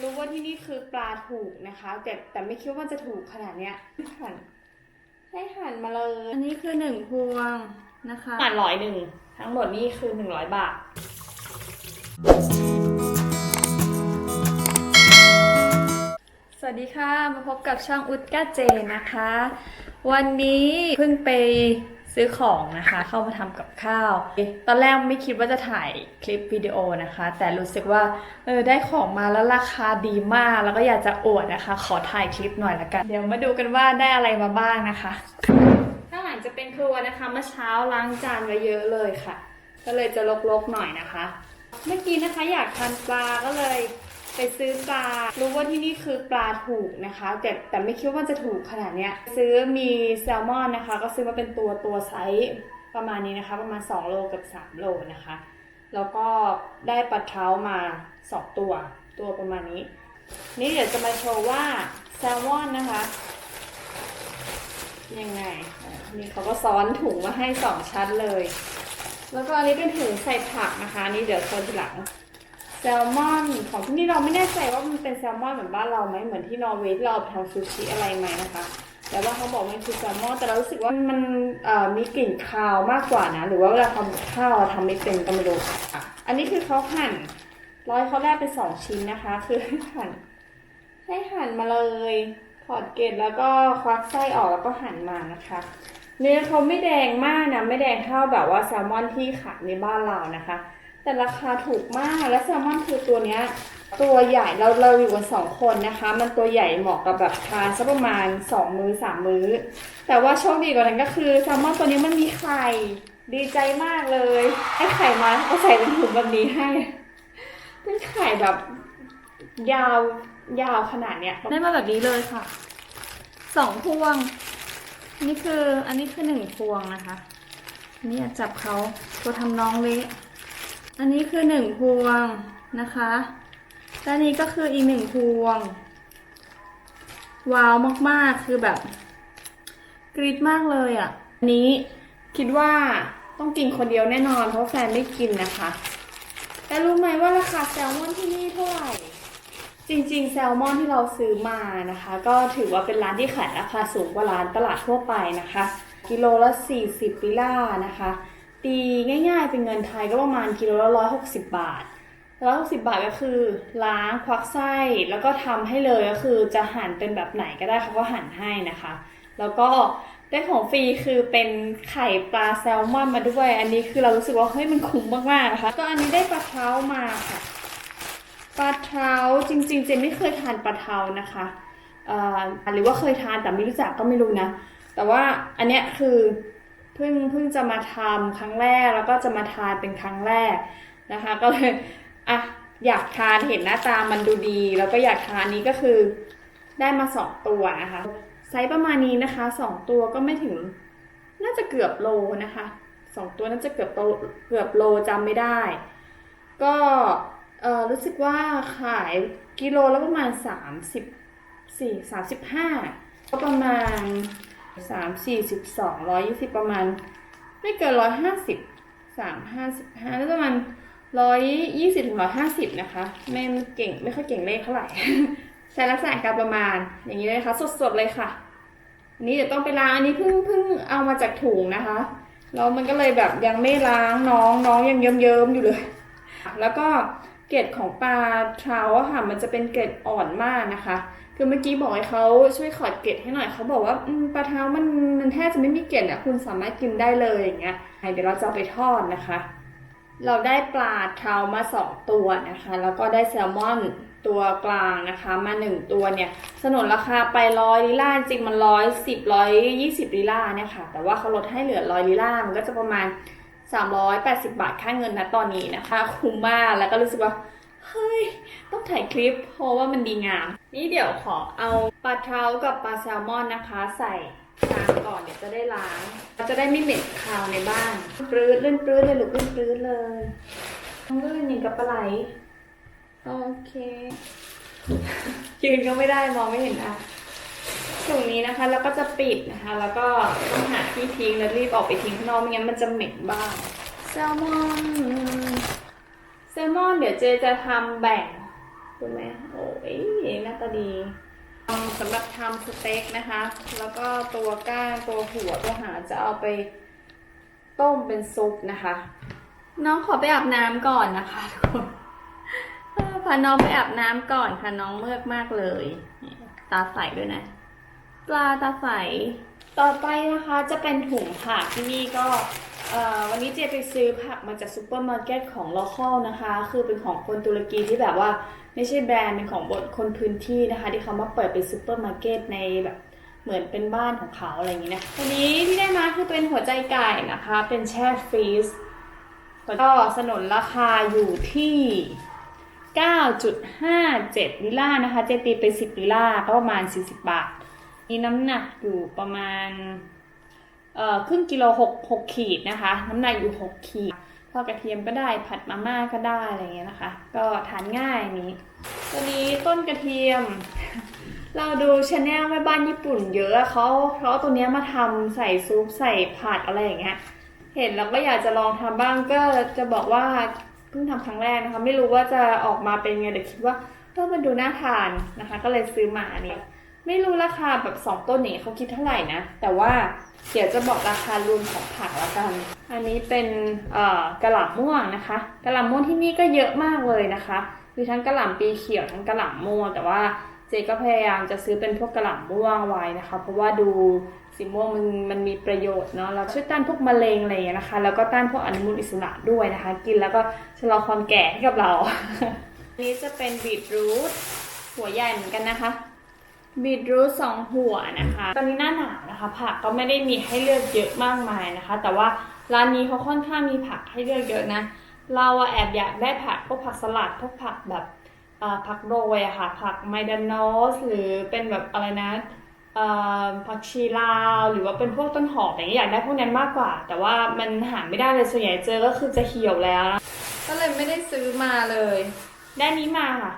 รู้ว่าที่นี่คือปลาถูกนะคะ แต่แต่ไม่คิดว่ามันจะถูกขนาดเนี้ยหั่นให้หั่นมาเลยอันนี้คือหนึ่งพวงนะคะหั่นร้อยหนึ่งทั้งหมดนี่คือหนึ่งร้อยบาทสวัสดีค่ะ มาพบกับช่องอุดก้าเจนะคะ วันนี้เพิ่งไป ซื้อของนะคะ เข้ามาทำกับข้าว ตอนแรกไม่คิดว่าจะถ่ายคลิปวิดีโอนะคะ แต่รู้สึกว่าเออได้ของมาแล้วราคาดีมาก แล้วก็อยากจะอวดนะคะ ขอถ่ายคลิปหน่อยละกัน เดี๋ยวมาดูกันว่าได้อะไรมาบ้างนะคะข้างหลังจะเป็นครัวนะคะเมื่อเช้าล้างจานไว้เยอะเลยค่ะ ก็เลยจะลกๆหน่อยนะคะ เมื่อกี้นะคะอยากทานปลาก็เลย ไปซื้อปลา รู้ว่าที่นี่คือปลาถูกนะคะ แต่แต่ไม่คิดว่าจะถูกขนาดเนี้ย ซื้อมีแซลมอนนะคะ ก็ซื้อมาเป็นตัวตัวไซส์ประมาณนี้นะคะ ประมาณ 2 โลกับ 3 โลนะคะ แล้วก็ได้ปลาเท้ามา 2 ตัว ตัวประมาณนี้ นี่เดี๋ยวจะมาโชว์ว่าแซลมอนนะคะ ยังไง นี่เขาก็ซ้อนถุงมาให้สองชั้นเลย แล้วก็อันนี้เป็นถุงใส่ผักนะคะ นี่เดี๋ยวโซนทีหลัง แซลมอนของที่นี่เราไม่แน่ใจว่ามันเป็นแซลมอนเหมือนบ้านเราไหมเหมือนที่นอร์เวย์ที่เราทำซูชิอะไรไหมนะคะ แต่ว่าเขาบอกมันคือแซลมอนแต่เรารู้สึกว่ามันมีกลิ่นคาวมากกว่านะ หรือว่าเวลาทำข้าวเราทำไม่เป็นก็ไม่รู้อะอันนี้คือเขาหั่นร้อยเขาแรกเป็นสองชิ้นนะคะ คือให้หั่นให้หั่นมาเลยถอดเกล็ดแล้วก็ควักไส้ออกแล้วก็หั่นมานะคะเนื้อเขาไม่แดงมากนะไม่แดงเท่าแบบว่าแซลมอนที่ขายในบ้านเรานะคะ แต่ราคาถูกมากและแซลมอนคือตัวเนี้ย ตัวใหญ่เราเราอยู่กันสองคนนะคะ มันตัวใหญ่เหมาะกับแบบทานสักประมาณสองมื้อสามมื้อ แต่ว่าโชคดีกว่านั้นก็คือแซลมอนตัวนี้มันมีไข่ดีใจมากเลยให้ไข่มาเอาใส่ในถุงแบบนี้ให้เป็นไข่แบบ ยาวยาวขนาดเนี้ยได้มาแบบนี้เลยค่ะสองพวง นี่คืออันนี้คือหนึ่งพวงนะคะ นี่จับเขาตัวทำน้องเละ อันนี้คือหนึ่งพวงนะคะและอันนี้ก็คืออีกหนึ่งพวง ว้าวมากๆ คือแบบ กรี๊ดมากเลยอะ่ะ อันนี้คิดว่าต้องกินคนเดียวแน่นอน เพราะแฟนไม่กินนะคะ แต่รู้ไหมว่าราคาแซลมอนที่นี่เท่าไหร่ จริงๆ แซลมอนที่เราซื้อมานะคะ ก็ถือว่าเป็นร้านที่ขายราคาสูงกว่าร้านตลาดทั่วไปนะคะ กิโลละ 40ลิล่านะคะ ตีง่ายๆ เป็นเงินไทยก็ประมาณกิโลละ160บบาท160บาทก็คือล้างควักไส้แล้วก็ทำให้เลยก็คือจะหั่นเป็นแบบไหนก็ได้เขาก็หั่นให้นะคะ แล้วก็ได้ของฟรีคือเป็นไข่ปลาแซลมอนมาด้วย อันนี้คือเรารู้สึกว่าเฮ้ยมันคุ้มมากๆนะคะ ก็อันนี้ได้ปลาเท้ามาค่ะปลาเท้าจริงๆเจนไม่เคยทานปลาเท้านะคะอ่อหรือว่าเคยทานแต่ไม่รู้จักก็ไม่รู้นะ แต่ว่าอันเนี้ยคือ พิ่งเพิ่งจะมาทำครั้งแรกแล้วก็จะมาทานเป็นครั้งแรกนะคะ ก็เลยอะอยากทานเห็นหน้าตามันดูดี แล้วก็อยากทานนี้ก็คือได้มาสองตัวนะคะไซส์ประมาณนี้นะคะสองตัวก็ไม่ถึง น่าจะเกือบโลนะคะสองตัวน่าจะเกือบโลเกือบโลจำไม่ได้ ก็เออรู้สึกว่าขายกิโลละประมาณสามสิบสี่สามสิบห้าก็ประมาณ สามสี่สิบสองร้อยยี่สิบประมาณ ไม่เกินร้อยห้าสิบสามห้าสิบห้าแล้วประมาณร้อยยี่สิบถึงร้อยห้าสิบนะคะไม่เก่งไม่ค่อยเก่งเลขเท่าไหร่ ใช้ลักษณะการประมาณอย่างนี้เลยนะคะ สดๆเลยค่ะ อันนี้เดี๋ยวต้องไปล้างอันนี้เพิ่งเพิ่งเอามาจากถุงนะคะแล้วมันก็เลยแบบยังไม่ล้างน้องน้องยังเยิ้มๆอยู่เลย แล้วก็เกล็ดของปลาเท้าค่ะมันจะเป็นเกล็ดอ่อนมากนะคะ คือเมื่อกี้บอกให้เขาช่วยขอดเกล็ดให้หน่อยเขาบอกว่าปลาเท้ามันมันแทบจะไม่มีเกล็ดอะคุณสามารถกินได้เลยอย่างเงี้ยเดี๋ยวเราจะไปทอดนะคะ เราได้ปลาเท้ามาสองตัวนะคะ แล้วก็ได้แซลมอนตัวกลางนะคะมาหนึ่งตัวเนี่ยสนนราคาไปร้อยลิล่าจริงมันร้อยสิบร้อยยี่สิบลิล่าเนี่ยค่ะแต่ว่าเขาลดให้เหลือร้อยลิล่ามันก็จะประมาณสามร้อยแปดสิบาทค่าเงินนะตอนนี้นะคะ คุ้มมากแล้วก็รู้สึกว่า เฮ้ย ต้องถ่ายคลิป เพราะว่ามันดีงาม นี่เดี๋ยวขอเอาปลาเท้ากับปลาแซลมอนนะคะ ใส่ชามก่อนเดี๋ยวจะได้ล้างจะได้ไม่เหม็นคาวในบ้านปลื้ดเลื่อนปลื้ดเลยหรือลื่อนปลื้ดเลยต้องเลื่อนอย่างกับปลาไหลโอเคยืนก็ไม่ได้มองไม่เห็นอะถุงนี้นะคะแล้วก็จะปิดนะคะ แล้วก็ต้องหาที่ทิ้งแล้วรีบออกไปทิ้งข้างนอกไม่งั้นมันจะเหม็นบ้างแซลมอนแซลมอนเดี๋ยวเจจะทำแบ่ง คุณไหมโอ้ยหน้าตาดีสำหรับทำสเต็กนะคะ แล้วก็ตัวก้านตัวหัวตัวหางจะเอาไปต้มเป็นซุปนะคะ น้องขอไปอาบน้ำก่อนนะคะทุกคนเออพาน้องไปอาบน้ำก่อนค่ะน้องเมือกมากเลยนี่ตาใสด้วยนะ ปลาตาใส ต่อไปนะคะจะเป็นถุงผักที่นี่ก็เอ่อ วันนี้เจไปซื้อผักมาจากซูเปอร์มาร์เก็ตของลอคอลนะคะ คือเป็นของคนตุรกีที่แบบว่าไม่ใช่แบรนด์เป็นของบนคนพื้นที่นะคะ ที่เขามาเปิดเป็นซูเปอร์มาร์เก็ตในแบบเหมือนเป็นบ้านของเขาอะไรอย่างนี้นะวันนี้ที่ได้มาคือเป็นหัวใจไก่นะคะ เป็นแช่ฟรีซก็สนนราคาอยู่ที่ 9.57 ลิล่านะคะ เจตีไป 10 ลิล่าก็ประมาณ 40 บาท มีน้ำหนักอยู่ประมาณ ครึ่งกิโลหกหกขีดนะคะ น้ำหนักอยู่หกขีดทอดกระเทียมก็ได้ผัดมาม่าก็ได้อะไรเงี้ยนะคะ ก็ทานง่ายนี้ตัวนี้ต้นกระเทียม เราดูชาแนลแม่บ้านญี่ปุ่นเยอะเขาเขาตัวเนี้ยมาทำใส่ซุปใส่ผัดอะไรอย่างเงี้ยเห็นแล้วก็อยากจะลองทำบ้างก็จะบอกว่าเพิ่งทำครั้งแรกนะคะ ไม่รู้ว่าจะออกมาเป็นไงแต่คิดว่าเออมันดูน่าทานนะคะ ก็เลยซื้อมาอันนี้ ไม่รู้ราคาแบบสองต้นนี้เขาคิดเท่าไหร่นะ แต่ว่าเดี๋ยวจะบอกราคารวมของผักละกัน อันนี้เป็นเอ่อกระหล่ำม่วงนะคะกระหล่ำม่วงที่นี่ก็เยอะมากเลยนะคะมีทั้งกระหล่ำปีเขียวทั้งกระหล่ำม่วง แต่ว่าเจก็พยายามจะซื้อเป็นพวกกระหล่ำม่วงไว้นะคะ เพราะว่าดูสีม่วงมันมันมีประโยชน์เนาะแล้วช่วยต้านพวกมะเร็งอะไรอย่างเงี้ยนะคะ แล้วก็ต้านพวกอนุมูลอิสระด้วยนะคะ กินแล้วก็ชะลอความแก่ให้กับเราอันนี้จะเป็นบีทรูทหัวใหญ่เหมือนกันนะคะ บีทรูทสองหัวนะคะ ตอนนี้หน้าหนาวนะคะ ผักก็ไม่ได้มีให้เลือกเยอะมากมายนะคะ แต่ว่าร้านนี้เขาค่อนข้างมีผักให้เลือกเยอะนะ เราอะแอบอยากได้ผักพวกผักสลัดพวกผักแบบเอ่อผักโรยอะค่ะ ผักไมดานอสหรือเป็นแบบอะไรนะเอ่อผักชีลาวหรือว่าเป็นพวกต้นหอมอย่างเงี้ยอยากได้พวกนั้นมากกว่า แต่ว่ามันหาไม่ได้เลยส่วนใหญ่เจอก็คือจะเหี่ยวแล้วนะก็เลยไม่ได้ซื้อมาเลย ได้นี้มาค่ะ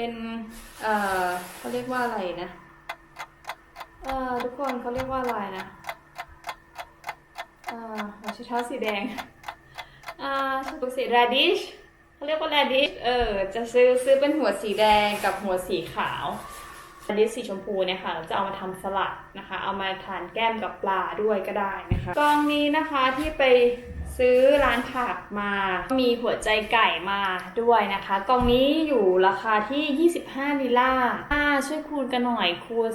เป็นเอ่อเขาเรียกว่าอะไรนะเอ่อทุกคนเขาเรียกว่าอะไรนะเอ่อหัวชเท้าสีแดงอ่าสุกสี radish เขาเรียกว่า radish เออจะซื้อซื้อเป็นหัวสีแดงกับหัวสีขาว radish สีชมพูเนี่ยค่ะจะเอามาทำสลัดนะคะ เอามาทานแก้มกับปลาด้วยก็ได้นะคะกองนี้นะคะที่ไป ซื้อร้านผักมา มีหัวใจไก่มาด้วยนะคะ กล่องนี้อยู่ราคาที่ 25ลิล่าอ่าช่วยคูณกันหน่อยคูณ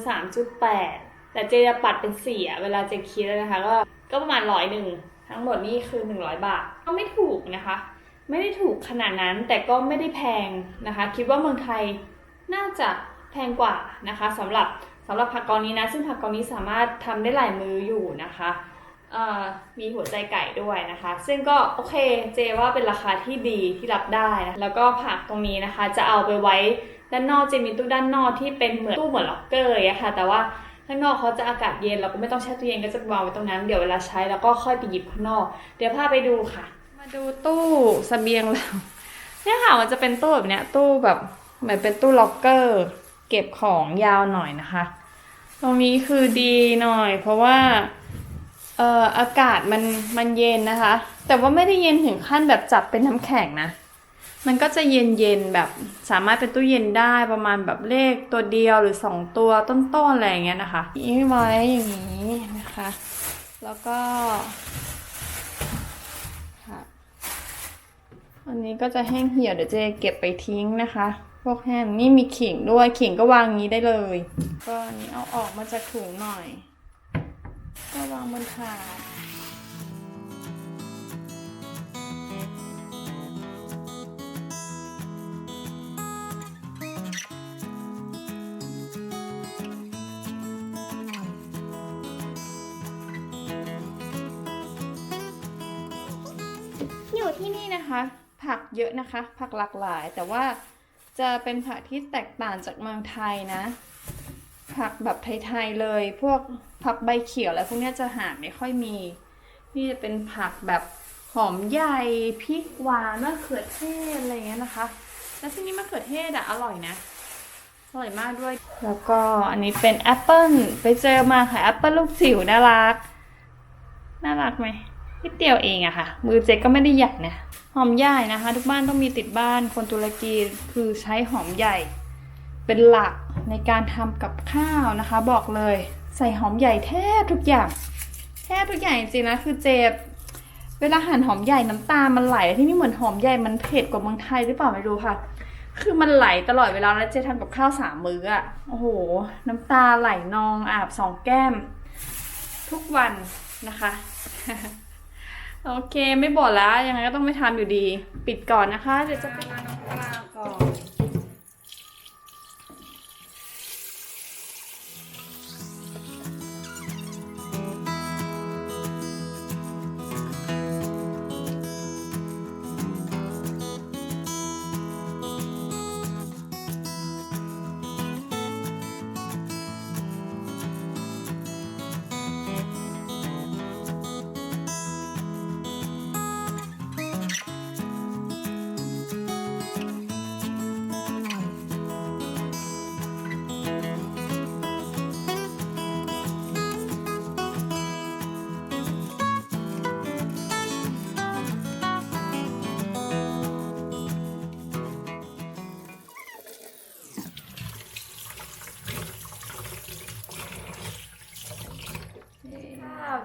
3.8 แต่เจจะปัดเป็นเสี่อะเวลาเจคิดนะคะ ก็ก็ประมาณร้อยหนึ่งทั้งหมดนี่คือ 100 บาท ก็ไม่ถูกนะคะ ไม่ได้ถูกขนาดนั้นแต่ก็ไม่ได้แพงนะคะ คิดว่าเมืองไทยน่าจะแพงกว่านะคะสำหรับสำหรับผักกองนี้นะ ซึ่งผักกองนี้สามารถทำได้หลายมืออยู่นะคะ มีหัวใจไก่ด้วยนะคะ ซึ่งก็โอเคเจว่าเป็นราคาที่ดีที่รับได้นะแล้วก็ผักตรงนี้นะคะ จะเอาไปไว้ด้านนอกเจมีตู้ด้านนอกที่เป็นเหมือนตู้เหมือนล็อกเกอร์อะค่ะ แต่ว่าข้างนอกเขาจะอากาศเย็นเราก็ไม่ต้องแช่ตู้เย็นก็จะวางไว้ตรงนั้นเดี๋ยวเวลาใช้แล้วก็ค่อยไปหยิบข้างนอก เดี๋ยวพาไปดูค่ะ มาดูตู้เสบียงเราเนี่ยค่ะมันจะเป็นตู้แบบเนี้ยตู้แบบเหมือนเป็นตู้ล็อกเกอร์ เก็บของยาวหน่อยนะคะ ตรงนี้คือดีหน่อย เพราะว่า เอ่ออากาศมันมันเย็นนะคะ แต่ว่าไม่ได้เย็นถึงขั้นแบบจับเป็นน้ำแข็งนะ มันก็จะเย็นเย็นแบบสามารถเป็นตู้เย็นได้ประมาณแบบเลขตัวเดียวหรือสองตัวต้นๆอะไรอย่างเงี้ยนะคะนี่ไว้อย่างนี้นะคะ แล้วก็อันนี้ก็จะแห้งเหี่ยวเดี๋ยวเจะเก็บไปทิ้งนะคะ พวกแห้งนี่มีขิงด้วยขิงก็วางงี้ได้เลย ก็อันนี้เอาออกมาจากถุงหน่อย ก็วางบนถาดอยู่ที่นี่นะคะ ผักเยอะนะคะ ผักหลากหลาย แต่ว่าจะเป็นผักที่แตกต่างจากเมืองไทยนะ ผักแบบไทย ๆ เลยพวก ผักใบเขียวอะไรพวกนี้จะหาไม่ค่อยมี นี่จะเป็นผักแบบหอมใหญ่พริกหวานมะเขือเทศอะไรเงี้ยนะคะ แล้วที่นี่มะเขือเทศอะอร่อยนะอร่อยมากด้วย แล้วก็อันนี้เป็นแอปเปิลไปเจอมาค่ะแอปเปิลลูกจิ๋วน่ารัก น่ารักไหมนิดเดียวเองอะค่ะ มือเจ๊ก็ไม่ได้ใหญ่นะ หอมใหญ่นะคะ ทุกบ้านต้องมีติดบ้าน คนตุรกีคือใช้หอมใหญ่ เป็นหลักในการทำกับข้าวนะคะ บอกเลย ใส่หอมใหญ่แทบทุกอย่าง แทบทุกอย่างจริงๆนะคือเจ็บเวลาหั่นหอมใหญ่น้ำตามันไหลที่นี่เหมือนหอมใหญ่มันเผ็ดกว่าเมืองไทยหรือเปล่าไม่รู้ค่ะ คือมันไหลตลอดเวลาแล้วเจ๊ทำกับข้าวสามมื้ออะโอ้โห น้ำตาไหลนองอาบสองแก้ม ทุกวันนะคะโอเคไม่บ่นแล้วยังไงก็ต้องไม่ทำอยู่ดี ปิดก่อนนะคะเดี๋ยวจะไปล้างน้ำปลาก่อน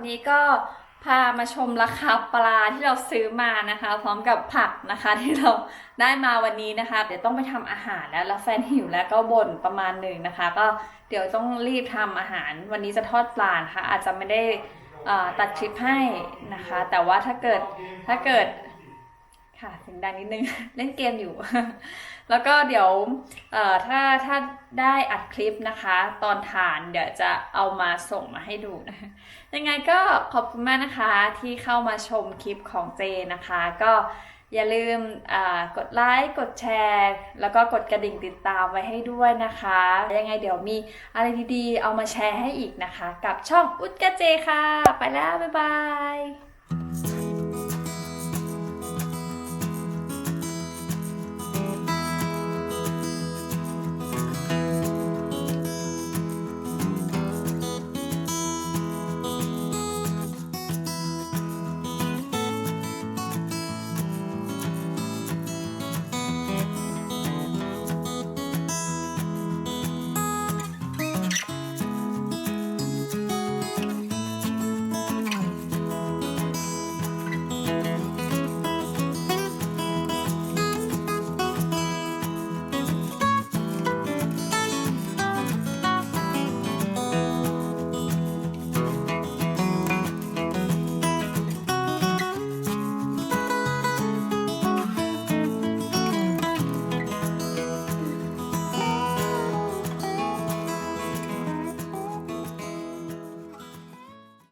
นนี้ก็พามาชมราคาปลาที่เราซื้อมานะคะ พร้อมกับผักนะคะที่เราได้มาวันนี้นะคะ เดี๋ยวต้องไปทำอาหารแล้วแล้วแฟนหิวแล้วก็บ่นประมาณหนึ่งนะคะ ก็เดี๋ยวต้องรีบทำอาหาร วันนี้จะทอดปลานะคะอาจจะไม่ได้ตัดคลิปให้นะคะ แต่ว่าถ้าเกิดถ้าเกิดค่ะเสียงดังนิดนึง เล่นเกมอยู่ แล้วก็เดี๋ยวถ้าถ้าได้อัดคลิปนะคะ ตอนทานเดี๋ยวจะเอามาส่งมาให้ดูนะยังไงก็ขอบคุณมากนะคะที่เข้ามาชมคลิปของเจนะคะ ก็อย่าลืมกดไลค์กดแชร์ แล้วก็กดกระดิ่งติดตามไว้ให้ด้วยนะคะ ยังไงเดี๋ยวมีอะไรดีๆ เอามาแชร์ให้อีกนะคะ กับช่องอุดกะเจค่ะ ไปแล้ว บ๊ายบาย